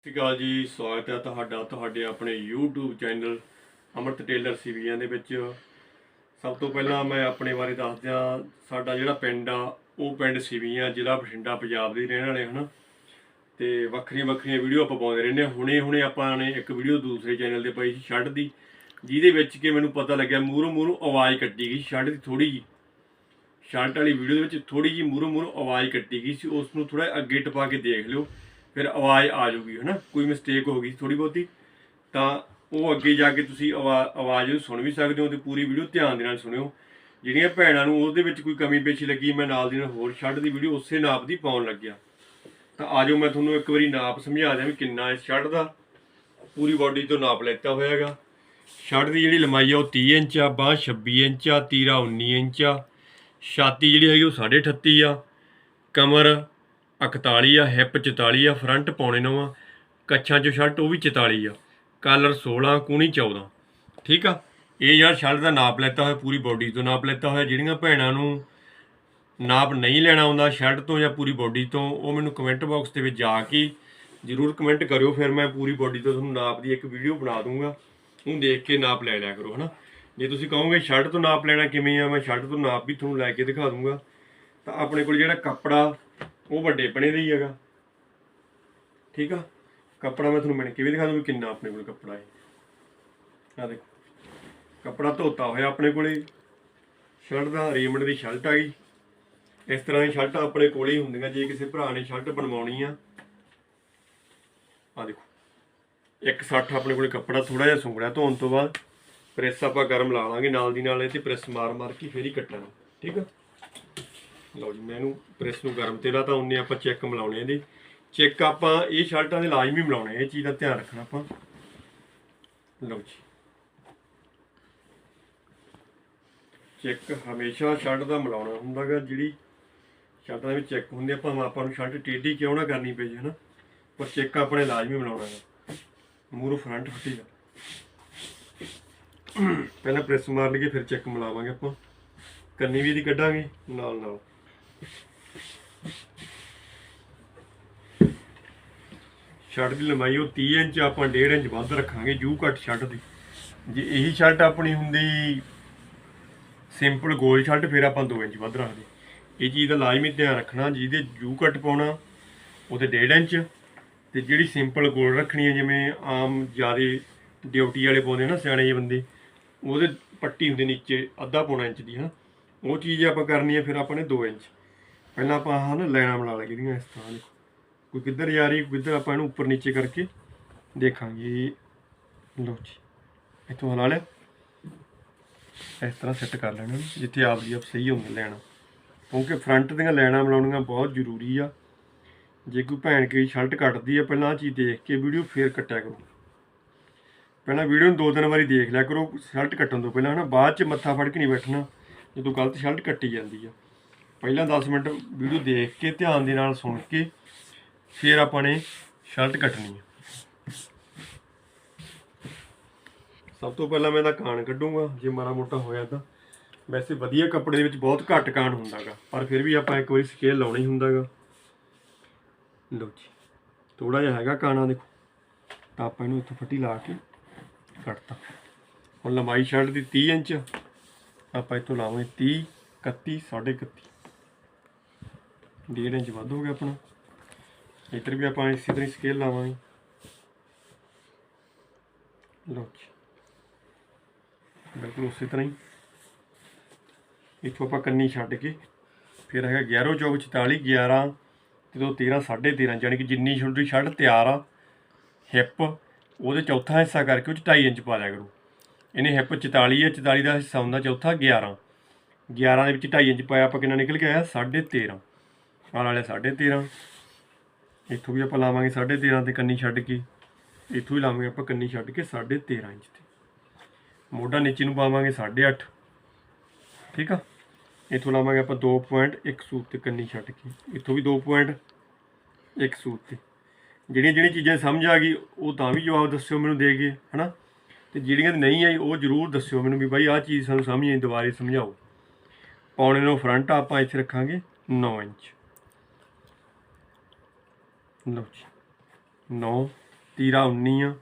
ਸਤਿ ਸ਼੍ਰੀ ਅਕਾਲ ਜੀ, ਸਵਾਗਤ ਹੈ ਤੁਹਾਡਾ, ਤੁਹਾਡੇ ਆਪਣੇ YouTube ਚੈਨਲ ਅਮਰਤ ਟੇਲਰ ਸੀਵੀਆਂ ਦੇ ਵਿੱਚ। ਸਭ ਤੋਂ ਪਹਿਲਾਂ ਮੈਂ ਆਪਣੇ ਬਾਰੇ ਦੱਸ ਦਿਆਂ ਸਾਡਾ ਜਿਹੜਾ ਪਿੰਡ ਆ, ਉਹ ਪਿੰਡ ਸੀਵੀਆਂ, ਜ਼ਿਲ੍ਹਾ ਬਠਿੰਡਾ, ਪੰਜਾਬ ਦੇ ਰਹਿਣ ਵਾਲੇ ਹਨ। ਤੇ ਵੱਖਰੀਆਂ ਵੱਖਰੀਆਂ ਵੀਡੀਓ ਆਪਾਂ ਪਾਉਂਦੇ ਰਹਿੰਦੇ ਹਾਂ। ਹੁਣੇ ਹੁਣੇ ਆਪਾਂ ਨੇ ਇੱਕ ਵੀਡੀਓ ਦੂਸਰੇ ਚੈਨਲ ਤੇ ਪਾਈ ਸੀ, ਛੱਡ ਦੀ, ਜਿਹਦੇ ਵਿੱਚ ਕਿ ਮੈਨੂੰ ਪਤਾ ਲੱਗਿਆ ਮੂਹਰੋਂ ਮੂਹਰੋਂ ਆਵਾਜ਼ ਕੱਟੀ ਗਈ ਛੱਡ ਦੀ ਥੋੜੀ ਜੀ ਛੱਡ ਵਾਲੀ ਵੀਡੀਓ ਦੇ ਵਿੱਚ ਥੋੜੀ ਜੀ ਮੂਹਰੋਂ ਮੂਹਰੋਂ ਆਵਾਜ਼ ਕੱਟੀ ਗਈ ਸੀ, ਉਸ ਨੂੰ ਥੋੜਾ ਅੱਗੇ ਟਪਾ ਕੇ ਦੇਖ ਲਿਓ। ਫਿਰ ਆਵਾਜ਼ ਆ ਜਾਊਗੀ, ਹਨਾ? ਕੋਈ ਮਿਸਟੇਕ ਹੋ ਗਈ ਥੋੜੀ ਬਹੁਤੀ, ਤਾਂ ਉਹ ਅੱਗੇ ਜਾ ਕੇ ਤੁਸੀਂ ਆਵਾ- ਆਵਾਜ਼ ਨੂੰ ਸੁਣ ਵੀ ਸਕਦੇ ਹੋ ਤੇ ਪੂਰੀ ਵੀਡੀਓ ਧਿਆਨ ਦੇ ਨਾਲ ਸੁਣਿਓ। ਜਿਹੜੀਆਂ ਭੈਣਾਂ ਨੂੰ ਉਹਦੇ ਵਿੱਚ ਕੋਈ ਕਮੀ ਪੇਸ਼ੀ ਲੱਗੀ, ਮੈਂ ਨਾਲ ਦੀ ਨਾਲ ਹੋਰ ਛੱਡ ਦੀ ਵੀਡੀਓ ਉਸੇ ਨਾਪ ਦੀ ਪਾਉਣ ਲੱਗਿਆ। ਤਾਂ ਆਜੋ ਮੈਂ ਤੁਹਾਨੂੰ ਇੱਕ ਵਾਰੀ ਨਾਪ ਸਮਝਾ ਦਿਆਂ ਵੀ ਕਿੰਨਾ ਛੱਡ ਦਾ। ਪੂਰੀ ਬਾਡੀ ਤੋਂ ਨਾਪ ਲੈਤਾ ਹੋਇਆ ਹੈਗਾ। ਸ਼ਰਟ ਦੀ ਜਿਹੜੀ ਲੰਬਾਈ ਆ ਉਹ 30 ਇੰਚ ਆ, ਬਾਂਹ 26 ਇੰਚ ਆ, ਤੀਰਾ 19 ਇੰਚ ਆ। ਛਾਤੀ ਜਿਹੜੀ ਹੈਗੀ ਉਹ 38.5 ਆ। ਕਮਰ 41 ਆ ਹਿੱਪ 44 ਆ ਫਰੰਟ ਪੌਣੇ 9 ਆ, ਕੱਛਾਂ ਚੋਂ ਸ਼ਰਟ ਉਹ ਵੀ 44 ਆ। ਕਲਰ 16 ਕੂਣੀ 14 ਠੀਕ ਆ? ਇਹ ਯਾਰ ਸ਼ਰਟ ਦਾ ਨਾਪ ਲੈਤਾ ਹੋਇਆ, ਪੂਰੀ ਬਾਡੀ ਤੋਂ ਨਾਪ ਲੈਤਾ ਹੋਇਆ। ਜਿਹੜੀਆਂ ਭੈਣਾਂ ਨੂੰ ਨਾਪ ਨਹੀਂ ਲੈਣਾ ਆਉਂਦਾ ਸ਼ਰਟ ਤੋਂ ਜਾਂ ਪੂਰੀ ਬਾਡੀ ਤੋਂ, ਉਹ ਮੈਨੂੰ ਕਮੈਂਟ ਬਾਕਸ ਦੇ ਵਿੱਚ ਜਾ ਕੇ ਜਰੂਰ ਕਮੈਂਟ ਕਰਿਓ। ਫਿਰ ਮੈਂ ਪੂਰੀ ਬਾਡੀ ਤੋਂ ਤੁਹਾਨੂੰ ਨਾਪ ਦੀ ਇੱਕ ਵੀਡੀਓ ਬਣਾ ਦੂੰਗਾ। ਉਹਨੂੰ ਦੇਖ ਕੇ ਨਾਪ ਲੈ ਲਿਆ ਕਰੋ, ਹਨਾ? ਜੇ ਤੁਸੀਂ ਕਹੋਗੇ ਸ਼ਰਟ ਤੋਂ ਨਾਪ ਲੈਣਾ ਕਿਵੇਂ ਆ, ਮੈਂ ਸ਼ਰਟ ਤੋਂ ਨਾਪ ਵੀ ਤੁਹਾਨੂੰ ਲੈ ਕੇ ਦਿਖਾ ਦੂੰਗਾ। ਤਾਂ ਆਪਣੇ ਕੋਲ ਜਿਹੜਾ ਕੱਪੜਾ ਉਹ ਵੱਡੇ ਪਣੇ ਦਾ ਹੀ ਹੈਗਾ। ਠੀਕ ਆ? ਕੱਪੜਾ ਮੈਂ ਤੁਹਾਨੂੰ ਮਿਣ ਕੇ ਵੀ ਦਿਖਾ ਦੂੰ ਕਿੰਨਾ ਆਪਣੇ ਕੋਲ ਕੱਪੜਾ ਹੈ। ਆ ਦੇਖੋ। ਕੱਪੜਾ ਧੋਤਾ ਹੋਇਆ ਆਪਣੇ ਕੋਲੇ। ਸ਼ਰਟ ਦਾ ਰੇਮੰਡ ਦੀ ਸ਼ਰਟ ਆ ਗਈ। ਇਸ ਤਰ੍ਹਾਂ ਦੀ ਸ਼ਰਟ ਆਪਣੇ ਕੋਲੇ ਹੀ ਹੁੰਦੀਆਂ। ਜੇ ਕਿਸੇ ਭਰਾ ਨੇ ਸ਼ਰਟ ਬਣਵਾਉਣੀ ਆ। ਆ ਦੇਖੋ। 160 ਆਪਣੇ ਕੋਲੇ ਕੱਪੜਾ ਥੋੜਾ ਜਿਹਾ ਸੁੰਗੜਿਆ ਧੋਣ ਤੋਂ ਬਾਅਦ। ਪ੍ਰੈਸ ਆਪਾਂ ਗਰਮ ਲਾ ਲਾਂਗੇ ਨਾਲ ਦੀ ਨਾਲ, ਇਹ ਤੇ ਪ੍ਰੈਸ ਮਾਰ ਮਾਰ ਕੇ ਫੇਰ ਹੀ ਕੱਟਣਾ। ਠੀਕ ਆ? ਲਓ ਜੀ, ਮੈਂ ਇਹਨੂੰ ਪ੍ਰੈਸ ਨੂੰ ਗਰਮ ਤੇ ਲਾਤਾ ਉਹਨੇ ਆਪਾਂ ਚੈੱਕ ਮਿਲਾਉਣੇ ਇਹਦੇ। ਚੈੱਕ ਆਪਾਂ ਇਹ ਸ਼ਰਟਾਂ ਦੇ ਲਾਜ਼ਮੀ ਮਿਲਾਉਣੇ ਇਹ ਚੀਜ਼ ਦਾ ਧਿਆਨ ਰੱਖਣਾ ਆਪਾਂ। ਲਓ ਜੀ। ਚੈੱਕ ਹਮੇਸ਼ਾ ਸ਼ਰਟ ਦਾ ਮਿਲਾਉਣਾ ਹੁੰਦਾਗਾ, ਜਿਹੜੀ ਸ਼ਰਟਾਂ ਦੇ ਵਿੱਚ ਚੈੱਕ ਹੁੰਦੇ ਆਪਾਂ ਆਪਾਂ ਨੂੰ ਸ਼ਰਟ ਟੇਢੀ ਕਿਉਂ ਨਾ ਕਰਨੀ ਪਈ ਹੈ ਨਾ ਪਰ ਚੈੱਕ ਆਪਣੇ ਲਾਜ਼ਮੀ ਮਿਲਾਉਣਾ ਹੈ ਮੂਰੋ ਫਰੰਟ ਫੱਟੀਗਾ ਪਹਿਲਾਂ ਪ੍ਰੈਸ ਮਾਰ ਲਈਏ, ਫਿਰ ਚੈੱਕ ਮਿਲਾਵਾਂਗੇ ਆਪਾਂ। ਕੰਨੀ ਵੀ ਇਹਦੀ ਕੱਢਾਂਗੇ ਨਾਲ ਨਾਲ ਸ਼ਰਟ ਦੀ ਲੰਬਾਈ, ਉਹ 30 ਇੰਚ ਆਪਾਂ 1.5 ਇੰਚ ਵੱਧ ਰੱਖਾਂਗੇ, ਜੂ ਕੱਟ ਸ਼ਰਟ ਦੀ। ਜੇ ਇਹੀ ਸ਼ਰਟ ਆਪਣੀ ਹੁੰਦੀ ਸਿੰਪਲ ਗੋਲ ਸ਼ਰਟ ਫਿਰ ਆਪਾਂ 2 ਇੰਚ ਵੱਧ ਰੱਖਦੇ। ਇਹ ਚੀਜ਼ ਦਾ ਲਾਜ਼ਮੀ ਧਿਆਨ ਰੱਖਣਾ, ਜਿਹਦੇ ਜੂ ਕੱਟ ਪਾਉਣਾ, ਉਹਦੇ 1.5 ਇੰਚ। ਤੇ ਜਿਹੜੀ ਸਿੰਪਲ ਗੋਲ ਰੱਖਣੀ ਹੈ ਜਿਵੇਂ ਆਮ ਜਿਆਦੇ ਡਿਊਟੀ ਵਾਲੇ ਪਾਉਂਦੇ ਨਾ, ਸਿਆਣੇ ਜਿਹੇ ਬੰਦੇ, ਉਹਦੇ ਪੱਟੀ ਹੁੰਦੀ ਨੀਚੇ, ਅੱਧਾ ਪੌਣਾ ਇੰਚ ਦੀ, ਹਨਾ। ਉਹ ਚੀਜ਼ ਆਪਾਂ ਕਰਨੀ ਹੈ ਫਿਰ ਆਪਾਂ ਨੇ 2 ਇੰਚ। ਪਹਿਲਾਂ ਆਪਾਂ ਆਹ ਨਾ ਲਾਈਨਾਂ ਬਣਾ ਲਈਆਂ ਇਹਦੀਆਂ ਇਸ ਤਰ੍ਹਾਂ ਦੇਖੋ ਕੋਈ ਕਿੱਧਰ ਜਾ ਰਹੀ, ਕੋਈ ਕਿੱਧਰ ਆਪਾਂ ਇਹਨੂੰ ਉੱਪਰ ਨੀਚੇ ਕਰਕੇ ਦੇਖਾਂਗੇ। ਲਓ ਜੀ, ਇੱਥੋਂ ਹਲਾ ਲਿਆ। ਇਸ ਤਰ੍ਹਾਂ ਸੈੱਟ ਕਰ ਲੈਣਾ ਜਿੱਥੇ ਆਪ ਦੀ ਆਪ ਸਹੀ ਹੁੰਦੀ ਲੈਣਾ। ਕਿਉਂਕਿ ਫਰੰਟ ਦੀਆਂ ਲਾਈਨਾਂ ਬਣਾਉਣੀਆਂ ਬਹੁਤ ਜ਼ਰੂਰੀ ਆ। ਜੇ ਕੋਈ ਭੈਣ ਕੋਈ ਸ਼ਰਟ ਕੱਟਦੀ ਆ, ਪਹਿਲਾਂ ਆਹ ਚੀਜ਼ ਦੇਖ ਕੇ ਵੀਡੀਓ ਫੇਰ ਕੱਟਿਆ ਕਰੋ। ਪਹਿਲਾਂ ਵੀਡੀਓ ਨੂੰ ਦੋ ਤਿੰਨ ਵਾਰੀ ਦੇਖ ਲਿਆ ਕਰੋ ਸ਼ਰਟ ਕੱਟਣ ਤੋਂ ਪਹਿਲਾਂ ਹਨਾ, ਬਾਅਦ ਚ ਮੱਥਾ ਫੜ ਕੇ ਨਹੀਂ ਬੈਠਣਾ, ਜਦੋਂ ਗਲਤ ਸ਼ਰਟ ਕੱਟੀ ਜਾਂਦੀ ਆ। ਪਹਿਲਾਂ 10 ਮਿੰਟ ਵੀਡੀਓ ਦੇਖ ਕੇ, ਧਿਆਨ ਦੇ ਨਾਲ ਸੁਣ ਕੇ, ਫਿਰ ਆਪਾਂ ਨੇ ਸ਼ਰਟ ਕੱਟਣੀ ਹੈ। ਸਭ ਤੋਂ ਪਹਿਲਾਂ ਮੈਂ ਇਹਦਾ ਕਾਣ ਕੱਢੂੰਗਾ, ਜੇ ਮਾਰਾ ਮੋਟਾ ਹੋਇਆ ਤਾਂ। ਵੈਸੇ ਵਧੀਆ ਕੱਪੜੇ ਦੇ ਵਿੱਚ ਬਹੁਤ ਘੱਟ ਕਾਣ ਹੁੰਦਾਗਾ, ਪਰ ਫਿਰ ਵੀ ਆਪਾਂ ਇੱਕ ਵਾਰੀ ਸਕੇਲ ਲਾਉਣੀ ਹੁੰਦਾਗਾ। ਲਓ ਜੀ ਥੋੜਾ ਜਿਹਾ ਹੈਗਾ ਕਾਣਾ ਦੇਖੋ। ਤਾਂ ਆਪਾਂ ਇਹਨੂੰ ਇੱਥੋਂ ਫੱਟੀ ਲਾ ਕੇ ਕੱਟਤਾ। ਹੁਣ ਲੰਬਾਈ ਸ਼ਰਟ ਦੀ 30 ਇੰਚ, ਆਪਾਂ ਇੱਥੋਂ ਲਾਵਾਂਗੇ 30 31 31.5 ਡੇਢ ਇੰਚ ਵੱਧ ਹੋ ਗਿਆ ਆਪਣਾ। ਇੱਧਰ ਵੀ ਆਪਾਂ ਇਸੇ ਤਰ੍ਹਾਂ ਸਕੇਲ ਲਾਵਾਂਗੇ। ਲੋ ਬਿਲਕੁਲ ਉਸੇ ਤਰ੍ਹਾਂ ਹੀ। ਇੱਥੋਂ ਆਪਾਂ ਕੰਨੀ ਛੱਡ ਕੇ ਫਿਰ ਹੈਗਾ 11 ਚੌਕ 44 11 ਜਦੋਂ 13 13.5 ਯਾਨੀ ਕਿ ਜਿੰਨੀ ਸ਼ੁਲਡਰੀ ਛੱਡ ਤਿਆਰ ਆ ਹਿੱਪ ਉਹਦੇ ਚੌਥਾ ਹਿੱਸਾ ਕਰਕੇ ਉਹ 2.5 ਇੰਚ ਪਾ ਲਿਆ ਕਰੋ। ਇਹਨੇ ਹਿੱਪ 44 ਹੈ 44 ਦਾ ਹਿੱਸਾ ਹੁੰਦਾ ਚੌਥਾ 11 11 ਦੇ ਵਿੱਚ 2.5 ਇੰਚ ਪਾਇਆ, ਆਪਾਂ ਕਿੰਨਾ ਨਿਕਲ ਕੇ ਆਇਆ? 13.5 ਆਹ ਵਾਲੇ 13.5 ਇੱਥੋਂ ਵੀ ਆਪਾਂ ਲਾਵਾਂਗੇ 13.5 ਤੇ ਕੰਨੀ ਛੱਡ ਕੇ। ਇੱਥੋਂ ਵੀ ਲਾਵਾਂਗੇ ਆਪਾਂ ਕੰਨੀ ਛੱਡ ਕੇ 13.5 ਇੰਚ ਤੇ। ਮੋਢਾ ਨੀਚੇ ਨੂੰ ਪਾਵਾਂਗੇ 8.5 ਠੀਕ ਆ? ਇੱਥੋਂ ਲਾਵਾਂਗੇ ਆਪਾਂ 2 ਪੁਆਇੰਟ ਇੱਕ ਸੂਤ ਤੇ ਕੰਨੀ ਛੱਡ ਕੇ। ਇੱਥੋਂ ਵੀ 2 ਪੁਆਇੰਟ ਇੱਕ ਸੂਤ ਤੇ। ਜਿਹੜੀਆਂ ਜਿਹੜੀਆਂ ਚੀਜ਼ਾਂ ਸਮਝ ਆ ਗਈ, ਉਹ ਤਾਂ ਵੀ ਜਵਾਬ ਦੱਸਿਓ ਮੈਨੂੰ ਦੇ ਕੇ, ਹਨਾ? ਤੇ ਜਿਹੜੀਆਂ ਨਹੀਂ ਆਈ, ਉਹ ਜਰੂਰ ਦੱਸਿਓ ਮੈਨੂੰ ਵੀ ਬਾਈ, ਆਹ ਚੀਜ਼ ਸਾਨੂੰ ਸਮਝ ਨਹੀਂ ਆਈ, ਦੁਬਾਰੇ ਸਮਝਾਓ। ਪੌਣੇ ਨੂੰ ਫਰੰਟ ਆਪਾਂ ਇੱਥੇ ਰੱਖਾਂਗੇ 9 ਇੰਚ। ਲਓ ਜੀ। 9 ਤੀਰਾ 19 ਆ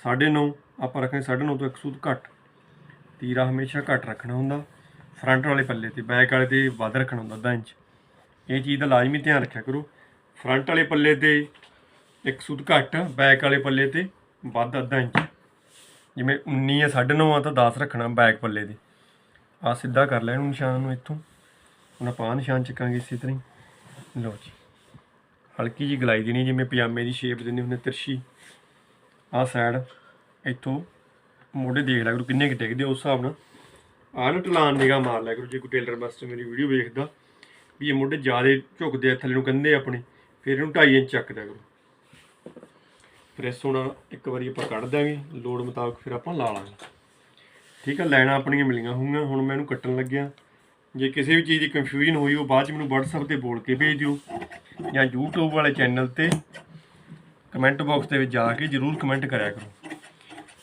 9.5 ਆਪਾਂ ਰੱਖਾਂਗੇ 9.5 ਤੋਂ ਇੱਕ ਸੂਤ ਘੱਟ। ਤੀਰਾ ਹਮੇਸ਼ਾ ਘੱਟ ਰੱਖਣਾ ਹੁੰਦਾ। ਫਰੰਟ ਵਾਲੇ ਪੱਲੇ ਤੇ, ਬੈਕ ਵਾਲੇ ਤੇ ਵੱਧ ਰੱਖਣਾ ਹੁੰਦਾ ਅੱਧਾ ਇੰਚ। ਇਹ ਚੀਜ਼ ਦਾ ਲਾਜ਼ਮੀ ਧਿਆਨ ਰੱਖਿਆ ਕਰੋ। ਫਰੰਟ ਵਾਲੇ ਪੱਲੇ ਤੇ ਇੱਕ ਸੂਤ ਘੱਟ, ਬੈਕ ਵਾਲੇ ਪੱਲੇ ਤੇ ਵੱਧ ਅੱਧਾ ਇੰਚ। ਜਿਵੇਂ 19 ਆ 9.5 ਆ ਤਾਂ 10 ਰੱਖਣਾ ਬੈਕ ਪੱਲੇ ਦੇ ਆ ਸਿੱਧਾ ਕਰ ਲੈਣ ਨਿਸ਼ਾਨ ਨੂੰ ਇੱਥੋਂ। ਹੁਣ ਆਪਾਂ ਆਹ ਨਿਸ਼ਾਨ ਚੱਕਾਂਗੇ ਇਸੇ ਤਰ੍ਹਾਂ ਹੀ। ਲਓ ਜੀ। ਹਲਕੀ ਜੀ ਗਲਾਈ ਦੇਣੀ ਜਿਵੇਂ ਪਜਾਮੇ ਦੀ ਸ਼ੇਪ ਦਿੰਦੇ ਹੁੰਦੇ ਤਿਰਛੀ। ਆਹ ਸਾਈਡ ਇੱਥੋਂ ਮੋਢੇ ਦੇਖ ਲਿਆ ਕਰੋ ਕਿੰਨੇ ਕਿ ਟਿਕਦੇ ਉਸ ਹਿਸਾਬ ਨਾਲ। ਆਹ ਨਾ ਢਲਾਨ ਨਿਗਾ ਮਾਰ ਲਿਆ ਕਰੋ, ਜੇ ਕੋਈ ਟੇਲਰ ਮਾਸਟਰ ਮੇਰੀ ਵੀਡੀਓ ਵੇਖਦਾ, ਵੀ ਇਹ ਮੋਢੇ ਜ਼ਿਆਦਾ ਝੁਕਦੇ ਆ, ਥੱਲੇ ਨੂੰ ਕੰਦੇ ਆਪਣੇ, ਫਿਰ ਇਹਨੂੰ 2.5 ਇੰਚ ਚੱਕ ਦਿਆ ਕਰੋ। ਪ੍ਰੈਸ ਹੁਣ ਇੱਕ ਵਾਰੀ ਆਪਾਂ ਕੱਢ ਦਾਂਗੇ ਲੋਡ ਮੁਤਾਬਕ ਫਿਰ ਆਪਾਂ ਲਾ ਲਾਂਗੇ। ਠੀਕ ਆ, ਲਾਈਨਾਂ ਆਪਣੀਆਂ ਮਿਲੀਆਂ ਹੋਈਆਂ, ਹੁਣ ਮੈਂ ਇਹਨੂੰ ਕੱਟਣ ਲੱਗਿਆ। ਜੇ ਕਿਸੇ ਵੀ ਚੀਜ਼ ਦੀ ਕਨਫਿਊਜ਼ਨ ਹੋਈ, ਉਹ ਬਾਅਦ ਚ ਮੈਨੂੰ WhatsApp ਤੇ ਬੋਲ ਕੇ ਭੇਜ ਦਿਓ। ਜਾਂ YouTube ਵਾਲੇ ਚੈਨਲ ਤੇ ਕਮੈਂਟ ਬਾਕਸ ਦੇ ਵਿੱਚ ਜਾ ਕੇ ਜਰੂਰ ਕਮੈਂਟ ਕਰਿਆ ਕਰੋ।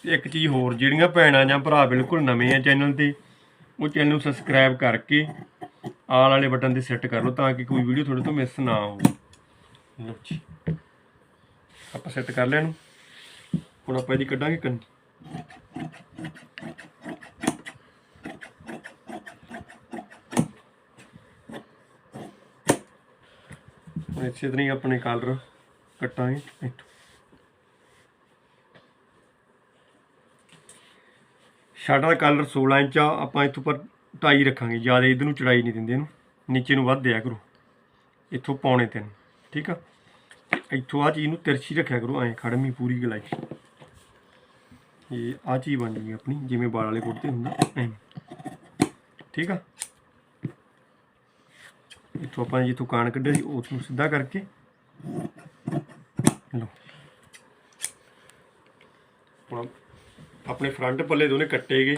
ਤੇ ਇੱਕ ਚੀਜ਼ ਹੋਰ, ਜਿਹੜੀਆਂ ਭੈਣਾਂ ਜਾਂ ਭਰਾ ਬਿਲਕੁਲ ਨਵੇਂ ਆ ਚੈਨਲ ਤੇ, ਉਹ ਚੈਨਲ ਨੂੰ ਸਬਸਕ੍ਰਾਈਬ ਕਰਕੇ ਆਲ ਵਾਲੇ ਬਟਨ ਤੇ ਸੈੱਟ ਕਰ ਲਓ ਤਾਂ ਕਿ ਕੋਈ ਵੀਡੀਓ ਤੁਹਾਡੇ ਤੋਂ ਮਿਸ ਨਾ ਹੋਵੇ। ਲਓ ਜੀ। ਆਪਾਂ ਸੈੱਟ ਕਰ ਲੈਣ ਹੁਣ ਆਪਾਂ ਇਹਦੀ ਕੱਢਾਂਗੇ ਕੰਨ। ਇਸੇ ਤਰ੍ਹਾਂ ਹੀ ਆਪਣੇ ਕਾਲਰ ਕੱਟਾਂਗੇ ਇੱਥੋਂ। ਸ਼ਰਟ ਦਾ ਕਲਰ 16 ਇੰਚ ਆ, ਆਪਾਂ ਇੱਥੋਂ ਪਰ ਟਾਈ ਰੱਖਾਂਗੇ, ਜ਼ਿਆਦਾ ਇਧਰ ਨੂੰ ਚੜਾਈ ਨਹੀਂ ਦਿੰਦੇ ਇਹਨੂੰ, ਨੀਚੇ ਨੂੰ ਵੱਧ ਦਿਆ ਕਰੋ। ਇੱਥੋਂ ਪੌਣੇ ਤਿੰਨ, ਠੀਕ ਆ? ਇੱਥੋਂ ਆ ਚੀਜ਼ ਨੂੰ ਤਿਰਛੀ ਰੱਖਿਆ ਕਰੋ, ਐਂ ਖੜਮੀ ਪੂਰੀ ਗਲਾਈ। ਇਹ ਆ ਚੀਜ਼ ਬਣ ਜੂਗੀ ਆਪਣੀ, ਜਿਵੇਂ ਵਾਲ ਵਾਲੇ ਕੁੜਤੇ ਹੁੰਦਾ, ਐਂ। ਠੀਕ ਆ? ਇੱਥੋਂ ਆਪਾਂ ਜਿੱਥੋਂ ਕਾਣ ਕੱਢਿਆ ਸੀ, ਉਸ ਨੂੰ ਸਿੱਧਾ ਕਰਕੇ। ਲਓ। ਹੁਣ ਆਪਣੇ ਫਰੰਟ ਪੱਲੇ ਦੋਨੇ ਕੱਟੇ ਗਏ।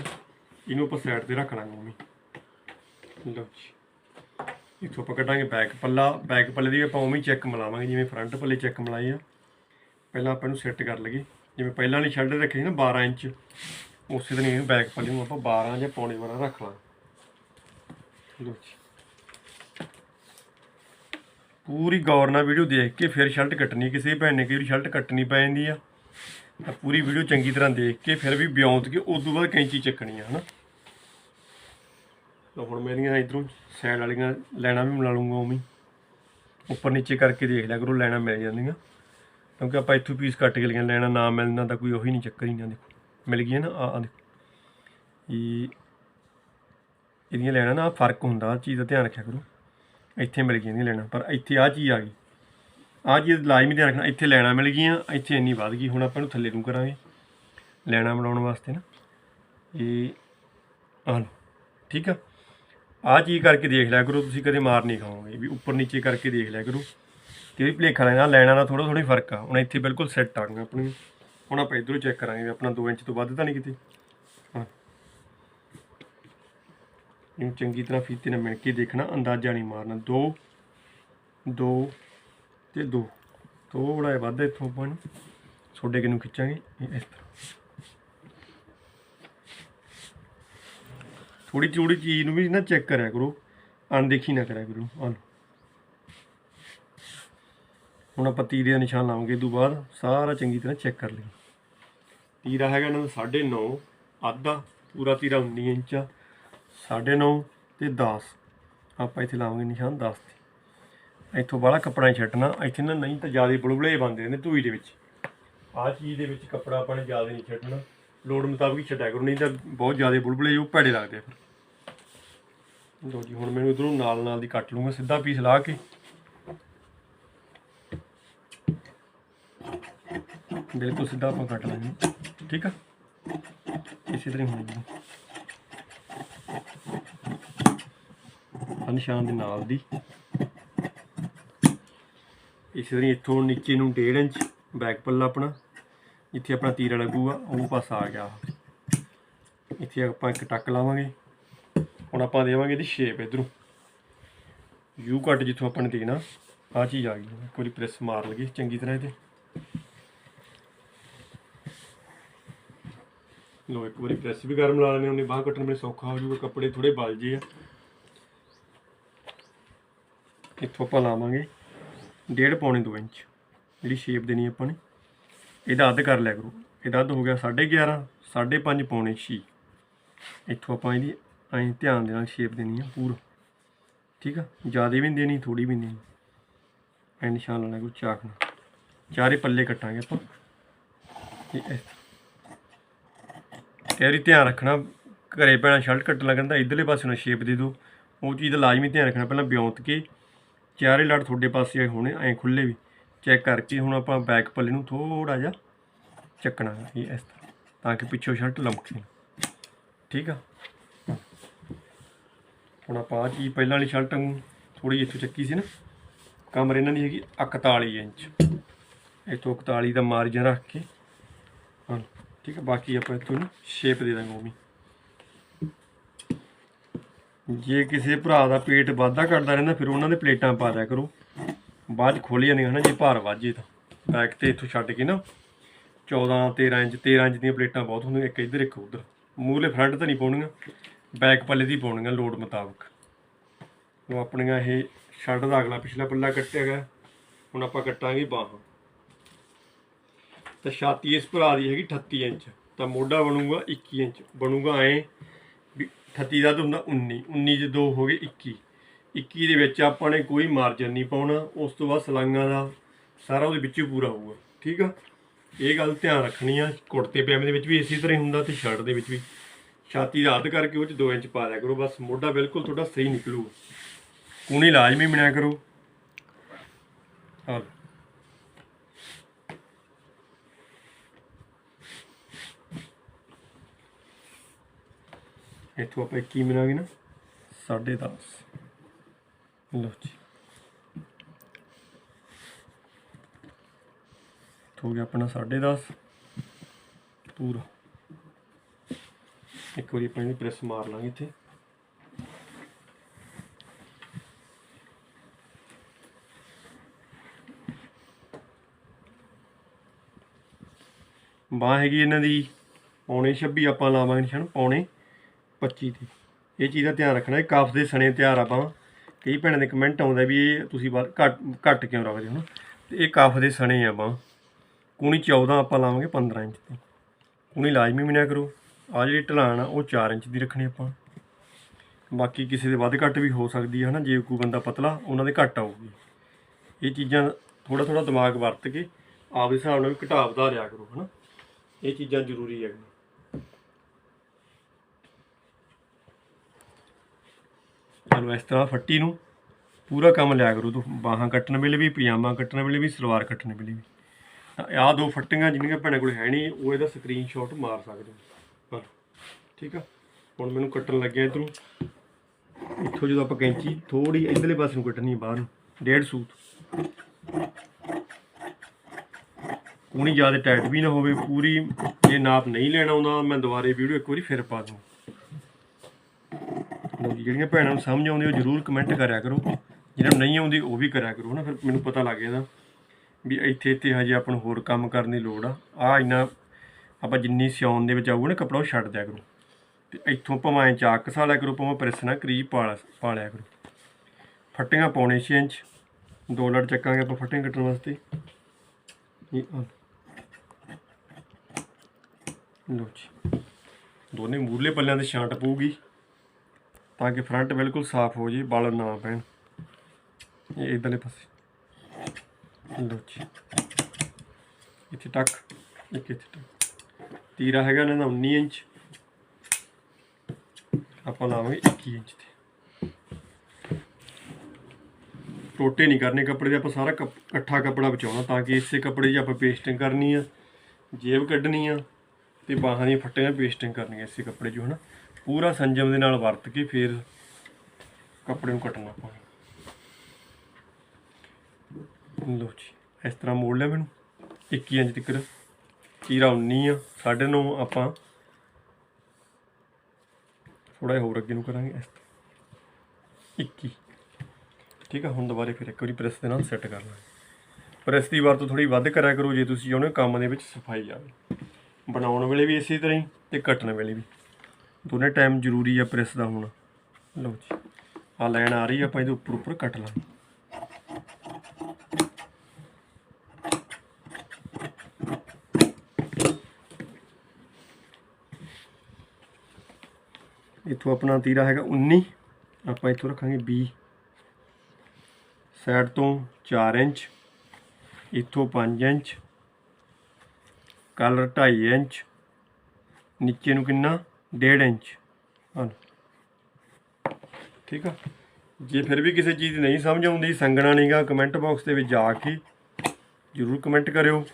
ਇਹਨੂੰ ਆਪਾਂ ਸਾਈਡ ਤੇ ਰੱਖ ਲਾਂਗੇ ਉਵੇਂ। ਲਓ ਜੀ। ਇੱਥੋਂ ਆਪਾਂ ਕੱਢਾਂਗੇ ਬੈਕ ਪੱਲਾ। ਬੈਕ ਪੱਲੇ ਦੀ ਆਪਾਂ ਉਵੇਂ ਚੈੱਕ ਮਿਲਾਵਾਂਗੇ, ਜਿਵੇਂ ਫਰੰਟ ਪੱਲੇ ਚੈੱਕ ਮਿਲਾਏ ਆ। ਪਹਿਲਾਂ ਆਪਾਂ ਇਹਨੂੰ ਸੈੱਟ ਕਰ ਲਈਏ। ਜਿਵੇਂ ਪਹਿਲਾਂ ਵਾਲੀ ਸ਼ਰਟ ਰੱਖੀ ਸੀ ਨਾ 12 ਇੰਚ, ਉਸੇ ਤਰ੍ਹਾਂ ਇਹਨੂੰ ਬੈਕ ਪੱਲੇ ਨੂੰ ਆਪਾਂ 12 ਜਾਂ ਪੌਣੇ 12 ਰੱਖ ਲਾਂਗੇ। ਲਓ ਜੀ। ਪੂਰੀ ਗੌਰ ਨਾਲ ਵੀਡੀਓ ਦੇਖ ਕੇ ਫਿਰ ਸ਼ਰਟ ਕੱਟਣੀ ਕਿਸੇ ਭੈਣ ਨੇ ਕਈ ਵਾਰੀ ਸ਼ਰਟ ਕੱਟਣੀ ਪੈ ਜਾਂਦੀ ਆ। ਤਾਂ ਪੂਰੀ ਵੀਡੀਓ ਚੰਗੀ ਤਰ੍ਹਾਂ ਦੇਖ ਕੇ ਫਿਰ ਵੀ ਬਿਉਂਤ ਕੇ ਉਸ ਤੋਂ ਬਾਅਦ ਕੈਂਚੀ ਚੱਕਣੀ ਆ ਹਨਾ। ਤਾਂ ਹੁਣ ਮੇਰੀਆਂ ਇਧਰੋਂ ਸਾਈਡ ਵਾਲੀਆਂ ਲੈਣਾ ਵੀ ਮਿਲਾ ਲੂੰਗਾ ਉਵੇਂ ਉੱਪਰ ਨੀਚੇ ਕਰਕੇ ਦੇਖ ਲਿਆ ਕਰੋ, ਲੈਣਾ ਮਿਲ ਜਾਂਦੀਆਂ। ਕਿਉਂਕਿ ਆਪਾਂ ਇੱਥੋਂ ਪੀਸ ਕੱਟ ਕੇ ਲਈਆਂ, ਲੈਣਾ ਨਾ ਮਿਲਣਾ ਤਾਂ ਕੋਈ ਉਹੀ ਨਹੀਂ ਚੱਕਰ ਹੀ ਨਾ, ਦੇਖੋ। ਮਿਲ ਗਈਆਂ ਨਾ ਆ ਆ ਦੇਖੋ। ਇਹ ਇਹਦੀਆਂ ਲੈਣਾ ਨਾ ਫ਼ਰਕ ਹੁੰਦਾ ਚੀਜ਼ ਦਾ ਧਿਆਨ ਰੱਖਿਆ ਕਰੋ। ਇੱਥੇ ਮਿਲ ਗਈਆਂ, ਨਹੀਂ ਲੈਣਾ। ਪਰ ਇੱਥੇ ਆ ਚੀਜ਼ ਆ ਗਈ। ਆ ਚੀਜ਼ ਲਾਜ਼ਮੀ ਧਿਆਨ ਰੱਖਣਾ, ਇੱਥੇ ਲੈਣਾ ਮਿਲ ਗਈਆਂ, ਇੱਥੇ ਇੰਨੀ ਵੱਧ ਗਈ, ਹੁਣ ਆਪਾਂ ਇਹਨੂੰ ਥੱਲੇ ਨੂੰ ਕਰਾਂਗੇ। ਲੈਣਾ ਬਣਾਉਣ ਵਾਸਤੇ ਨਾ। ਇਹ ਆ ਠੀਕ ਆ? ਆ ਚੀਜ਼ ਕਰਕੇ ਦੇਖ ਲਿਆ ਕਰੋ, ਤੁਸੀਂ ਕਦੇ ਮਾਰ ਨਹੀਂ ਖਾਓਗੇ। ਵੀ ਉੱਪਰ ਨੀਚੇ ਕਰਕੇ ਦੇਖ ਲਿਆ ਕਰੋ। ਤੇ ਵੀ ਭਲੇਖਾ ਲੈਣਾ ਲੈਣਾ ਦਾ ਥੋੜਾ ਥੋੜਾ ਫ਼ਰਕ ਆ। ਹੁਣ ਇੱਥੇ ਬਿਲਕੁਲ ਸੈੱਟ ਆ ਗਈਆਂ ਆਪਣੀ ਹੁਣ ਆਪਾਂ ਇਧਰੋਂ ਚੈੱਕ ਕਰਾਂਗੇ ਆਪਣਾ 2 ਇੰਚ ਤੋਂ ਵੱਧ ਤਾਂ ਨਹੀਂ ਕਿਤੇ। ਹਾਂ। ਇਹਨੂੰ ਚੰਗੀ ਤਰ੍ਹਾਂ ਫੀਤੇ ਨਾਲ ਮਿਣ ਕੇ ਦੇਖਣਾ, ਅੰਦਾਜ਼ਾ ਨਹੀਂ ਮਾਰਨਾ। 2 2 ਤੇ 2 ਥੋੜਾ ਜਿਹਾ ਵੱਧ ਇੱਥੋਂ ਆਪਾਂ ਨੂੰ ਛੋਡੇ ਕਿਨੂੰ ਖਿੱਚਾਂਗੇ? ਇਸ ਤਰ੍ਹਾਂ। ਥੋੜੀ ਥੋੜੀ ਚੀਜ਼ ਨੂੰ ਵੀ ਨਾ ਚੈੱਕ ਕਰਿਆ ਕਰੋ। ਅਣਦੇਖੀ ਨਾ ਕਰਿਆ ਕਰੋ। ਆਹ ਹੁਣ ਆਪਾਂ ਤੀਰੇ ਦਾ ਨਿਸ਼ਾਨ ਲਾਵਾਂਗੇ ਤੋਂ ਬਾਅਦ ਸਾਰਾ ਚੰਗੀ ਤਰ੍ਹਾਂ ਚੈੱਕ ਕਰ ਲਈਏ। ਤੀਰਾ ਹੈਗਾ ਇਹਨਾਂ ਦਾ 9.5 ਅੱਧਾ। ਪੂਰਾ ਤੀਰਾ 19 ਇੰਚ। ਆ 9.5 ਤੇ 10 ਆਪਾਂ ਇੱਥੇ ਲਾਵਾਂਗੇ ਨਿਸ਼ਾਨ 10 ਤੇ। ਇੱਥੋਂ ਬਾਹਲਾ ਕੱਪੜਾ ਨਹੀਂ ਛੱਡਣਾ। ਇੱਥੇ ਨਾ ਨਹੀਂ ਤਾਂ ਜ਼ਿਆਦਾ ਬੁਲਬੁਲੇ ਬਣਦੇ ਨੇ ਧੂਈ ਦੇ ਵਿੱਚ। ਆਹ ਚੀਜ਼ ਦੇ ਵਿੱਚ ਕੱਪੜਾ ਆਪਾਂ ਨੇ ਜ਼ਿਆਦਾ ਨਹੀਂ ਛੱਡਣਾ। ਲੋੜ ਮੁਤਾਬਕ ਹੀ ਛੱਡਿਆ ਕਰੋ, ਨਹੀਂ ਤਾਂ ਬਹੁਤ ਜ਼ਿਆਦਾ ਬੁਲਬੁਲੇ ਉਹ ਭੈੜੇ ਲੱਗਦੇ ਫਿਰ। ਲੋ ਜੀ, ਹੁਣ ਮੈਨੂੰ ਇਧਰੋਂ ਨਾਲ ਨਾਲ ਦੀ ਕੱਟ ਲੂੰਗਾ ਸਿੱਧਾ ਪੀਸ ਲਾ ਕੇ। ਬਿਲਕੁਲ ਸਿੱਧਾ ਆਪਾਂ ਕੱਟ ਲਾਂਗੇ। ਠੀਕ ਆ? ਇਸੇ ਤਰ੍ਹਾਂ ਹੀ ਹੋਣੀ ਜੀ ਆਹ ਨਿਸ਼ਾਨ ਦੇ ਨਾਲ ਦੀ। ਇਸੇ ਤਰ੍ਹਾਂ ਇੱਥੋਂ ਨੀਚੇ ਨੂੰ 1.5 ਇੰਚ ਬੈਕ ਪੱਲਾ ਆਪਣਾ। ਜਿੱਥੇ ਆਪਣਾ ਤੀਰਾ ਲੱਗੂਗਾ ਉਹ ਪਾਸਾ ਆ ਗਿਆ। ਇੱਥੇ ਆਪਾਂ ਇੱਕ ਟੱਕ ਲਾਵਾਂਗੇ। ਹੁਣ ਆਪਾਂ ਦੇਵਾਂਗੇ ਇਹਦੀ ਸ਼ੇਪ ਇਧਰੋਂ। ਯੂ ਕੱਟ ਜਿੱਥੋਂ ਆਪਾਂ ਨੇ ਦੇਣਾ ਆ ਚੀਜ਼ ਆ ਗਈ। ਇੱਕ ਵਾਰੀ ਪ੍ਰੈਸ ਮਾਰ ਲਈਏ, ਚੰਗੀ ਤਰ੍ਹਾਂ ਇਹਦੇ। ਲੋ ਇੱਕ ਵਾਰੀ ਪ੍ਰੈਸ ਵੀ ਗਰਮ ਲਾ ਲੈਣੇ ਉਹਨੇ ਬਾਹ ਕੱਟਣ ਮੇਰੇ ਸੌਖਾ ਹੋ ਜਾਊਗਾ, ਕੱਪੜੇ ਥੋੜੇ ਬਲ ਜੇ ਆ। ਇੱਥੋਂ ਆਪਾਂ ਲਾਵਾਂਗੇ ਡੇਢ ਪੌਣੇ 2 ਇੰਚ, ਜਿਹੜੀ ਸ਼ੇਪ ਦੇਣੀ ਆਪਾਂ ਨੇ। ਇਹਦਾ ਅੱਧ ਕਰ ਲਿਆ ਕਰੋ। ਇਹਦਾ ਅੱਧ ਹੋ ਗਿਆ 11.5 5.5 ਪੌਣੇ 6 ਇੱਥੋਂ ਆਪਾਂ ਇਹਦੀ ਐਂ ਧਿਆਨ ਦੇ ਨਾਲ ਸ਼ੇਪ ਦੇਣੀ ਆ ਪੂਰਾ। ਠੀਕ ਆ? ਜ਼ਿਆਦਾ ਵੀ ਨਹੀਂ ਦੇਣੀ ਥੋੜੀ ਵੀ ਦੇਣੀ। ਐ ਨਿਸ਼ਾਨ ਲਾਣਾ ਕੋਈ ਚਾਕ ਨਾਲ ਚਾਰੇ ਪੱਲੇ ਕੱਟਾਂਗੇ ਆਪਾਂ। ਇਹ ਇਸ ਕੈਰੀ ਧਿਆਨ ਰੱਖਣਾ, ਘਰੇ ਪੈਣਾ ਸ਼ਰਟ ਕੱਟਣ ਲੱਗਣ ਤਾਂ ਇਧਰਲੇ ਪਾਸੇ ਨੂੰ ਸ਼ੇਪ ਦੇ ਦਿਓ। ਉਹ ਚੀਜ਼ ਦਾ ਲਾਜ਼ਮੀ ਧਿਆਨ ਰੱਖਣਾ, ਪਹਿਲਾਂ ਬਿਉਂਤ ਕੇ ਚਾਰੇ ਲੜ ਤੁਹਾਡੇ ਪਾਸੇ ਆਏ ਹੋਣੇ, ਐ ਖੁੱਲੇ ਵੀ। ਚੈੱਕ ਕਰਕੇ ਹੁਣ ਆਪਾਂ ਬੈਕ ਪੱਲੇ ਨੂੰ ਥੋੜਾ ਜਿਹਾ ਚੱਕਣਾ ਹੈ ਇਹ ਇਸ ਤਰ੍ਹਾਂ, ਤਾਂ ਕਿ ਪਿੱਛੋਂ ਸ਼ਰਟ ਲਮਕੇ ਨਾ। ਠੀਕ ਆ? ਹੁਣ ਆਪਾਂ ਆ ਚੀਜ਼ ਪਹਿਲਾਂ ਵਾਲੀ ਸ਼ਰਟ ਨੂੰ ਥੋੜੀ ਇੱਥੋਂ ਚੱਕੀ ਸੀ ਨਾ। ਕਮਰ ਇਹਨਾਂ ਦੀ ਹੈਗੀ 41 ਇੰਚ। ਇੱਥੋਂ 41 ਦਾ ਮਾਰਜਨ ਰੱਖ ਕੇ। ਹਾਂ, ਠੀਕ ਆ, ਬਾਕੀ ਆਪਾਂ ਇੱਥੋਂ ਸ਼ੇਪ ਦੇ ਦਾਂਗੇ ਉਹ ਵੀ। ਜੇ ਕਿਸੇ ਭਰਾ ਦਾ ਪੇਟ ਵਾਧਾ ਕਰਦਾ ਰਹਿੰਦਾ, ਫਿਰ ਉਹਨਾਂ ਦੇ ਪਲੇਟਾਂ ਪਾ ਦਿਆ ਕਰੋ। ਬਾਅਦ ਚ ਖੋਲ ਜਾਂਦੀਆਂ ਹਨਾ, ਜੇ ਭਾਰ ਵਾਜੇ ਤਾਂ। ਬੈਕ ਤੇ ਇੱਥੋਂ ਛੱਡ ਕੇ ਨਾ 14 13 ਇੰਚ 13 ਇੰਚ ਦੀਆਂ ਪਲੇਟਾਂ ਬਹੁਤ ਹੁੰਦੀਆਂ, ਇੱਕ ਇੱਧਰ, ਇੱਕ ਉੱਧਰ। ਮੂਹਰੇ ਫਰੰਟ ਤਾਂ ਨਹੀਂ ਪਾਉਣੀਆਂ, ਬੈਕ ਪੱਲੇ ਦੀ ਪਾਉਣੀਆਂ ਲੋਡ ਮੁਤਾਬਕ। ਉਹ ਆਪਣੀਆਂ ਇਹ ਸ਼ਰਟ ਦਾ ਅਗਲਾ ਪਿਛਲਾ ਪੱਲਾ ਕੱਟਿਆ ਗਿਆ, ਹੁਣ ਆਪਾਂ ਕੱਟਾਂਗੇ ਬਾਹਾਂ। ਤਾਂ ਛਾਤੀ ਇਸ ਭਰਾ ਦੀ ਹੈਗੀ 38 ਇੰਚ, ਤਾਂ ਮੋਢਾ ਬਣੂਗਾ 21 ਇੰਚ, ਬਣੂਗਾ ਐ 38 ਦਾ ਤਾਂ ਹੁੰਦਾ 19 19 ਚ 2 ਹੋ ਗਏ 21 21 ਦੇ ਵਿੱਚ ਆਪਾਂ ਨੇ ਕੋਈ ਮਾਰਜਨ ਨਹੀਂ ਪਾਉਣਾ, ਉਸ ਤੋਂ ਬਾਅਦ ਸਲਾਈਆਂ ਦਾ ਸਾਰਾ ਉਹਦੇ ਵਿੱਚ ਹੀ ਪੂਰਾ ਹੋਊਗਾ, ਠੀਕ ਆ? ਇਹ ਗੱਲ ਧਿਆਨ ਰੱਖਣੀ ਆ, ਕੁੜਤੇ ਪਜਾਮੇ ਦੇ ਵਿੱਚ ਵੀ ਇਸੇ ਤਰ੍ਹਾਂ ਹੀ ਹੁੰਦਾ ਤੇ ਸ਼ਰਟ ਦੇ ਵਿੱਚ ਵੀ। ਛਾਤੀ ਦਾ ਅੱਧ ਕਰਕੇ ਉਹ ਚ 2 ਇੰਚ ਪਾ ਲਿਆ ਕਰੋ, ਬਸ ਮੋਢਾ ਬਿਲਕੁਲ ਤੁਹਾਡਾ ਸਹੀ ਨਿਕਲੂਗਾ। ਕੂਣੀ ਲਾਜ਼ਮੀ ਬਣਿਆ ਕਰੋ। ਹਾਂ ਇੱਥੋਂ ਆਪਾਂ ਕੀ ਮਿਲਾਂਗੇ ਨਾ 10.5 ਲਓ ਜੀ। ਹੋ ਗਿਆ ਆਪਣਾ 10.5 ਪੂਰਾ। ਇੱਕ ਵਾਰੀ ਆਪਾਂ ਇਹਨੂੰ ਪ੍ਰੈਸ ਮਾਰ ਲਾਂਗੇ ਇੱਥੇ। ਬਾਂਹ ਹੈਗੀ ਇਹਨਾਂ ਦੀ, ਪੌਣੇ 26 ਆਪਾਂ ਲਾਵਾਂਗੇ ਨਿਸ਼ਾਨ, ਪੌਣੇ। 25 ਤੇ ਇਹ ਚੀਜ਼ ਦਾ ਧਿਆਨ ਰੱਖਣਾ ਇਹ ਕਾਫ ਦੇ ਸਣੇ ਤਿਆਰ ਆਪਾਂ ਕਈ ਭੈਣਾਂ ਦੇ ਕਮੈਂਟ ਆਉਂਦਾ ਵੀ ਇਹ ਤੁਸੀਂ ਵੱਧ- ਘੱਟ ਘੱਟ ਕਿਉਂ ਰੱਖਦੇ ਹੋ ਨਾ? ਤੇ ਇਹ ਕਾਫ ਦੇ ਸਣੇ ਆ ਆਪਾਂ। ਕੂਣੀ 14 ਆਪਾਂ ਲਾਵਾਂਗੇ 15 ਇੰਚ ਤੇ ਕੂਣੀ ਲਾਜ਼ਮੀ ਵੀ ਨਾ ਕਰੋ। ਆ ਜਿਹੜੀ ਢਲਾਣ ਆ, ਉਹ 4 ਇੰਚ ਦੀ ਰੱਖਣੀ ਆਪਾਂ। ਬਾਕੀ ਕਿਸੇ ਦੇ ਵੱਧ ਘੱਟ ਵੀ ਹੋ ਸਕਦੀ ਹੈ ਨਾ ਜੇ ਕੋਈ ਬੰਦਾ ਪਤਲਾ, ਉਹਨਾਂ ਦੇ ਘੱਟ ਆਊਗੀ। ਇਹ ਚੀਜ਼ਾਂ ਥੋੜਾ ਥੋੜਾ ਦਿਮਾਗ ਵਰਤ ਕੇ ਆਪਦੇ ਹਿਸਾਬ ਨਾਲ ਵੀ ਘਟਾ ਵਧਾ ਲਿਆ ਕਰੋ ਹਨਾ। ਇਹ ਚੀਜ਼ਾਂ ਜ਼ਰੂਰੀ ਹੈ ਤੁਹਾਨੂੰ ਇਸ ਤਰ੍ਹਾਂ ਫੱਟੀ ਨੂੰ ਪੂਰਾ ਕੰਮ ਲਿਆ ਕਰੋ। ਤੂੰ ਬਾਹਾਂ ਕੱਟਣ ਵੇਲੇ ਵੀ, ਪਜਾਮਾ ਕੱਟਣ ਵੇਲੇ ਵੀ, ਸਲਵਾਰ ਕੱਟਣ ਵੇਲੇ ਵੀ। ਤਾਂ ਆਹ ਦੋ ਫੱਟੀਆਂ ਜਿੰਨੀਆਂ ਭੈਣਾਂ ਕੋਲ ਹੈ ਨਹੀਂ, ਉਹ ਇਹਦਾ ਸਕਰੀਨਸ਼ਾਟ ਮਾਰ ਸਕਦੇ ਹੋ। ਹਾਂ ਠੀਕ ਆ? ਹੁਣ ਮੈਨੂੰ ਕੱਟਣ ਲੱਗਿਆ ਇਧਰੋਂ। ਇੱਥੋਂ ਜਦੋਂ ਆਪਾਂ ਕੈਂਚੀ ਥੋੜੀ ਇਧਰਲੇ ਪਾਸੇ ਨੂੰ ਕੱਟਣੀ ਹੈ ਬਾਹਰ ਨੂੰ, ਡੇਢ ਸੂਤ ਕੋਣੀ ਜ਼ਿਆਦਾ ਟਾਈਟ ਵੀ ਨਾ ਹੋਵੇ, ਪੂਰੀ ਜੇ ਨਾਪ ਨਹੀਂ ਲੈਣਾ ਆਉਂਦਾ ਮੈਂ ਦੁਬਾਰੇ ਵੀਡੀਓ ਇੱਕ ਵਾਰੀ ਫਿਰ ਪਾ ਦੂੰ। ਲਓ ਜਿਹੜੀਆਂ ਭੈਣਾਂ ਨੂੰ ਸਮਝ ਆਉਂਦੀ, ਉਹ ਜਰੂਰ ਕਮੈਂਟ ਕਰਿਆ ਕਰੋ। ਜਿਹਨਾਂ ਨੂੰ ਨਹੀਂ ਆਉਂਦੀ, ਉਹ ਵੀ ਕਰਿਆ ਕਰੋ ਨਾ ਫਿਰ ਮੈਨੂੰ ਪਤਾ ਲੱਗ ਜਾਂਦਾ ਵੀ ਇੱਥੇ ਇੱਥੇ ਹਜੇ ਆਪਾਂ ਨੂੰ ਹੋਰ ਕੰਮ ਕਰਨ ਦੀ ਲੋੜ ਆ। ਆ ਇੰਨਾ ਆਪਾਂ ਜਿੰਨੀ ਸਿਉਣ ਦੇ ਵਿੱਚ ਆਊਗਾ ਨਾ, ਕਪੜਾ ਉਹ ਛੱਡ ਦਿਆ ਕਰੋ। ਤੇ ਇੱਥੋਂ ਭਾਵੇਂ ਚਾਕ ਕਸਾ ਲਿਆ ਕਰੋ, ਭਾਵੇਂ ਪ੍ਰੈਸ ਨਾਲ ਕਰੀਬ ਪਾ ਪਾ ਲਿਆ ਕਰੋ। ਫੱਟੀਆਂ ਪਾਉਣੇ 6 ਇੰਚ। ਦੋ ਲੜ ਚੱਕਾਂਗੇ ਆਪਾਂ ਫੱਟੀਆਂ ਕੱਟਣ ਵਾਸਤੇ। ਇਹ ਆ। ਜੀ। ਦੋਨੇ ਮੂਰਲੇ ਪੱਲਿਆਂ ਦੇ ਛਾਂਟ ਪਊਗੀ। ਤਾਂ ਕਿ ਫਰੰਟ ਬਿਲਕੁਲ ਸਾਫ਼ ਹੋ ਜੇ ਵਲ ਨਾ ਪੈਣ। ਇਹ ਇਧਰਲੇ ਪਾਸੇ। ਲਓ ਜੀ। ਇੱਥੇ ਤੱਕ, ਇੱਕ ਇੱਥੇ ਤੱਕ। ਤੀਰਾ ਹੈਗਾ ਇਹਨਾਂ ਦਾ 19 ਇੰਚ। ਆਪਾਂ ਲਾਵਾਂਗੇ 21 ਇੰਚ ਤੇ। ਟੋਟੇ ਨਹੀਂ ਕਰਨੇ ਕੱਪੜੇ ਦੇ, ਆਪਾਂ ਸਾਰਾ ਕੱਪ- ਇਕੱਠਾ ਕੱਪੜਾ ਬਚਾਉਣਾ ਤਾਂ ਕਿ ਇਸੇ ਕੱਪੜੇ 'ਚ ਆਪਾਂ ਪੇਸਟਿੰਗ ਕਰਨੀ ਆ, ਜੇਬ ਕੱਢਣੀ ਆ ਤੇ ਬਾਹਾਂ ਦੀਆਂ ਫੱਟੀਆਂ ਪੇਸਟਿੰਗ ਕਰਨੀ ਆ ਇਸੇ ਕੱਪੜੇ 'ਚ, ਹਨਾ? ਪੂਰਾ ਸੰਜਮ ਦੇ ਨਾਲ ਵਰਤ ਕੇ ਫਿਰ ਕੱਪੜੇ ਨੂੰ ਕੱਟਣਾ ਆਪਾਂ ਲਓ ਜੀ, ਇਸ ਤਰ੍ਹਾਂ ਮੋੜ ਲਿਆ ਮੈਨੂੰ। 21 ਇੰਚ ਤੱਕ ਚੀਰਾ 19 ਆ 9.5 ਆਪਾਂ ਥੋੜਾ ਜਿਹਾ ਹੋਰ ਅੱਗੇ ਨੂੰ ਕਰਾਂਗੇ ਇਸ ਤਰ੍ਹਾਂ। 21 ਠੀਕ ਆ, ਹੁਣ ਦੁਬਾਰੇ ਫਿਰ ਇੱਕ ਵਾਰੀ ਪ੍ਰੈਸ ਦੇ ਨਾਲ ਸੈੱਟ ਕਰ ਲਾਂਗੇ। ਪ੍ਰੈਸ ਦੀ ਵਰਤੋਂ ਥੋੜੀ ਵੱਧ ਕਰਿਆ ਕਰੋ ਜੇ ਤੁਸੀਂ ਚਾਹੁੰਦੇ ਹੋ, ਕੰਮ ਦੇ ਵਿੱਚ ਸਫ਼ਾਈ ਆਵੇ ਬਣਾਉਣ ਵੇਲੇ ਵੀ ਇਸੇ ਤਰ੍ਹਾਂ ਹੀ ਤੇ ਕੱਟਣ ਵੇਲੇ ਵੀ। ਦੋਨੇ ਟਾਈਮ ਜ਼ਰੂਰੀ ਆ ਪ੍ਰੈਸ ਦਾ ਹੋਣਾ। ਲਓ ਜੀ ਆ ਲਾਈਨ ਆ ਰਹੀ ਆ, ਆਪਾਂ ਇਹਦੇ ਉੱਪਰ ਉੱਪਰ ਕੱਟ ਲਾਂਗੇ। ਇਥੋਂ ਆਪਣਾ ਤੀਰਾ ਹੈਗਾ 19 ਆਪਾਂ ਇਥੋਂ ਰੱਖਾਂਗੇ 20 ਸਾਈਡ ਤੋਂ 4 ਇੰਚ, ਇਥੋਂ 5 ਇੰਚ ਕਲਰ 2.5 ਇੰਚ, ਨੀਚੇ ਨੂੰ ਕਿੰਨਾ? 1.5 ਇੰਚ। ਹਾਂ ਠੀਕ ਆ। ਜੇ ਫਿਰ ਵੀ ਕਿਸੇ ਚੀਜ਼ ਦੀ ਨਹੀਂ ਸਮਝ ਆਉਂਦੀ, ਸੰਗਣਾ ਨਹੀਂਗਾ ਕਮੈਂਟ ਬਾਕਸ ਦੇ ਵਿੱਚ ਜਾ ਕੇ ਜਰੂਰ ਕਮੈਂਟ ਕਰਿਓ।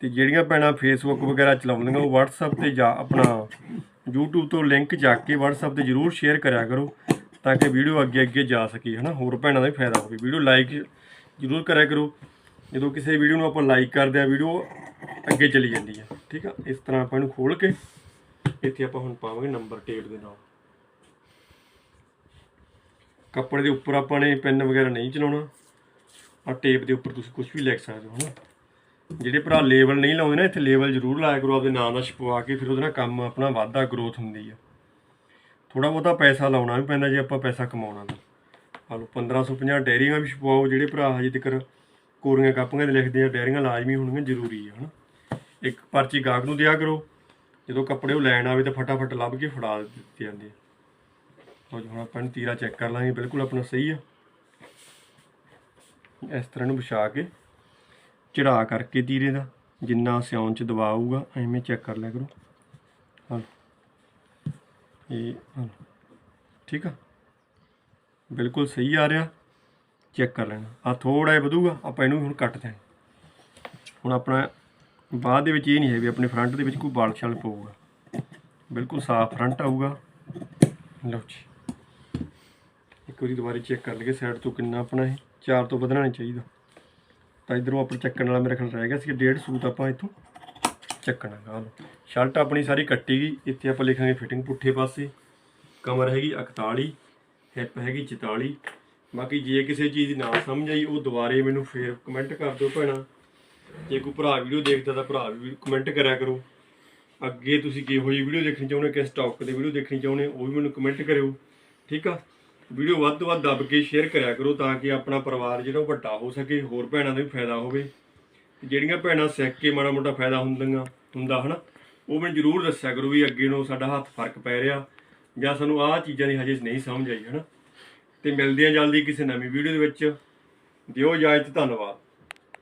ਤੇ ਜਿਹੜੀਆਂ ਭੈਣਾਂ ਫੇਸਬੁੱਕ ਵਗੈਰਾ ਚਲਾਉਂਦੀਆਂ, ਉਹ WhatsApp ਤੇ ਜਾ ਆਪਣਾ YouTube ਤੋਂ ਲਿੰਕ ਜਾ ਕੇ WhatsApp ਤੇ ਜਰੂਰ ਸ਼ੇਅਰ ਕਰਿਆ ਕਰੋ, ਤਾਂ ਕਿ ਵੀਡੀਓ ਅੱਗੇ ਅੱਗੇ ਜਾ ਸਕੇ, ਹਨਾ? ਹੋਰ ਭੈਣਾਂ ਦਾ ਵੀ ਫਾਇਦਾ ਹੋਵੇ। ਵੀਡੀਓ ਲਾਈਕ ਜਰੂਰ ਕਰਿਆ ਕਰੋ। ਜਦੋਂ ਕਿਸੇ ਵੀਡੀਓ ਨੂੰ ਆਪਾਂ ਲਾਈਕ ਕਰਦੇ ਆ ਵੀਡੀਓ ਅੱਗੇ ਚਲੀ ਜਾਂਦੀ ਹੈ ਠੀਕ ਆ? ਇਸ ਤਰ੍ਹਾਂ ਆਪਾਂ ਇਹਨੂੰ ਖੋਲ ਕੇ ਇੱਥੇ ਆਪਾਂ ਹੁਣ ਪਾਵਾਂਗੇ ਨੰਬਰ ਟੇਪ ਦੇ ਨਾਲ। ਕੱਪੜੇ ਦੇ ਉੱਪਰ ਆਪਾਂ ਨੇ ਪੈਨ ਵਗੈਰਾ ਨਹੀਂ ਚਲਾਉਣਾ। ਆ ਟੇਪ ਦੇ ਉੱਪਰ ਤੁਸੀਂ ਕੁਝ ਵੀ ਲਿਖ ਸਕਦੇ ਹੋ, ਹਨਾ? ਜਿਹੜੇ ਭਰਾ ਲੇਬਲ ਨਹੀਂ ਲਾਉਂਦੇ ਨਾ, ਇੱਥੇ ਲੇਬਲ ਜ਼ਰੂਰ ਲਾਇਆ ਕਰੋ, ਆਪਦੇ ਨਾਮ ਦਾ ਛਪਵਾ ਕੇ ਫਿਰ ਉਹਦੇ ਨਾਲ ਕੰਮ ਆਪਣਾ ਵਾਧਾ ਗਰੋਥ ਹੁੰਦੀ ਆ। ਥੋੜਾ ਬਹੁਤਾ ਪੈਸਾ ਲਾਉਣਾ ਵੀ ਪੈਂਦਾ ਜੇ ਆਪਾਂ ਪੈਸਾ ਕਮਾਉਣਾ ਤਾਂ। ਆ ਲਓ 1550 ਡੈਰੀਆਂ ਵੀ ਛਪਵਾਓ, ਜਿਹੜੇ ਭਰਾ ਹਜੇ ਤੱਕ ਕੋਰੀਆਂ ਕਾਪੀਆਂ 'ਤੇ ਲਿਖਦੇ ਆ, ਡੈਰੀਆਂ ਲਾਜ਼ਮੀ ਹੋਣਗੀਆਂ, ਜ਼ਰੂਰੀ ਆ, ਹਨਾ? ਇੱਕ ਪਰਚੀ ਗਾਹਕ ਨੂੰ ਦਿਆ ਕਰੋ ਜਦੋਂ ਕੱਪੜੇ ਉਹ ਲੈਣ ਆਵੇ ਤਾਂ ਫਟਾਫਟ ਲੱਭ ਕੇ ਫੜਾ ਦਿੱਤੇ ਜਾਂਦੇ ਆ। ਲਓ ਹੁਣ ਆਪਾਂ ਇਹਨੂੰ ਤੀਰਾ ਚੈੱਕ ਕਰ ਲਾਂਗੇ, ਬਿਲਕੁਲ ਆਪਣਾ ਸਹੀ ਆ। ਇਸ ਤਰ੍ਹਾਂ ਨੂੰ ਵਿਛਾ ਕੇ ਚੜਾ ਕਰਕੇ ਤੀਰੇ ਦਾ, ਜਿੰਨਾ ਸਿਉਣ ਚ ਦਬਾਅ ਆਊਗਾ, ਐਵੇਂ ਚੈੱਕ ਕਰ ਲਿਆ ਕਰੋ। ਹਾਂ ਇਹ ਹਾਂ ਠੀਕ ਆ? ਬਿਲਕੁਲ ਸਹੀ ਆ ਰਿਹਾ। ਚੈੱਕ ਕਰ ਲੈਣਾ। ਆ ਥੋੜਾ ਜਿਹਾ ਵਧੂਗਾ, ਆਪਾਂ ਇਹਨੂੰ ਹੁਣ ਕੱਟ ਦੇਣਾ। ਹੁਣ ਆਪਣਾ ਬਾਅਦ ਦੇ ਵਿੱਚ ਇਹ ਨਹੀਂ ਹੈ ਵੀ ਆਪਣੇ ਫਰੰਟ ਦੇ ਵਿੱਚ ਕੋਈ ਬਾਲ ਛਲ ਪਊਗਾ। ਬਿਲਕੁਲ ਸਾਫ਼ ਫਰੰਟ ਆਊਗਾ। ਲਓ ਜੀ। ਇੱਕ ਵਾਰੀ ਦੁਬਾਰਾ ਚੈੱਕ ਕਰ ਲਈਏ ਸਾਈਡ ਤੋਂ ਕਿੰਨਾ ਆਪਣਾ ਇਹ। ਚਾਰ ਤੋਂ ਵਧਣਾ ਨਹੀਂ ਚਾਹੀਦਾ। ਤਾਂ ਇਧਰੋਂ ਆਪਾਂ ਚੱਕਣ ਵਾਲਾ ਮੇਰੇ ਖਿਆਲ ਰਹਿ ਗਿਆ ਸੀ ਡੇਢ ਸੂਤ ਆਪਾਂ ਇੱਥੋਂ ਚੱਕਣਾ ਗਾ ਲਓ। ਸ਼ਰਟ ਆਪਣੀ ਸਾਰੀ ਕੱਟੀ ਗਈ। ਇੱਥੇ ਆਪਾਂ ਲਿਖਾਂਗੇ ਫਿਟਿੰਗ ਪੁੱਠੇ ਪਾਸੇ। ਕਮਰ ਹੈਗੀ 41 ਹਿੱਪ ਹੈਗੀ 44 ਬਾਕੀ ਜੇ ਕਿਸੇ ਚੀਜ਼ ਦੀ ਨਾ ਸਮਝ ਆਈ, ਉਹ ਦੁਬਾਰੇ ਮੈਨੂੰ ਫੇਰ ਕਮੈਂਟ ਕਰ ਦਿਓ ਭੈਣਾ। ਜੇ ਕੋਈ ਭਰਾ ਵੀਡੀਓ ਦੇਖਦਾ ਤਾਂ ਭਰਾ ਵੀ ਕਮੈਂਟ ਕਰਿਆ ਕਰੋ। ਅੱਗੇ ਤੁਸੀਂ ਕਿਹੋ ਜਿਹੀ ਵੀਡੀਓ ਦੇਖਣੀ ਚਾਹੁੰਦੇ ਹੋ, ਕਿਸ ਟੌਪਿਕ ਤੇ ਵੀਡੀਓ ਦੇਖਣੀ ਚਾਹੁੰਦੇ ਉਹ ਵੀ ਮੈਨੂੰ ਕਮੈਂਟ ਕਰਿਓ, ਠੀਕ ਆ? ਵੀਡੀਓ ਵੱਧ ਤੋਂ ਵੱਧ ਦੱਬ ਕੇ ਸ਼ੇਅਰ ਕਰਿਆ ਕਰੋ ਤਾਂ ਕਿ ਆਪਣਾ ਪਰਿਵਾਰ ਜਿਹੜਾ ਉਹ ਵੱਡਾ ਹੋ ਸਕੇ, ਹੋਰ ਭੈਣਾਂ ਦਾ ਵੀ ਫਾਇਦਾ ਹੋਵੇ। ਜਿਹੜੀਆਂ ਭੈਣਾਂ ਸਿੱਖ ਕੇ ਮਾੜਾ ਮੋਟਾ ਫਾਇਦਾ ਹੁੰਦੀਆਂ, ਹੁੰਦਾ ਹਨਾ? ਉਹ ਮੈਨੂੰ ਜ਼ਰੂਰ ਦੱਸਿਆ ਕਰੋ ਵੀ ਅੱਗੇ ਨੂੰ ਸਾਡਾ ਹੱਥ ਫ਼ਰਕ ਪੈ ਰਿਹਾ ਜਾਂ ਸਾਨੂੰ ਆਹ ਚੀਜ਼ਾਂ ਦੀ ਹਜੇ ਨਹੀਂ ਸਮਝ ਆਈ, ਹਨਾ? ਤੇ ਮਿਲਦੇ ਆ ਜਲਦੀ ਕਿਸੇ ਨਵੀਂ ਵੀਡੀਓ ਦੇ ਵਿੱਚ। ਦਿਓ ਇਜਾਜ਼ਤ, ਧੰਨਵਾਦ।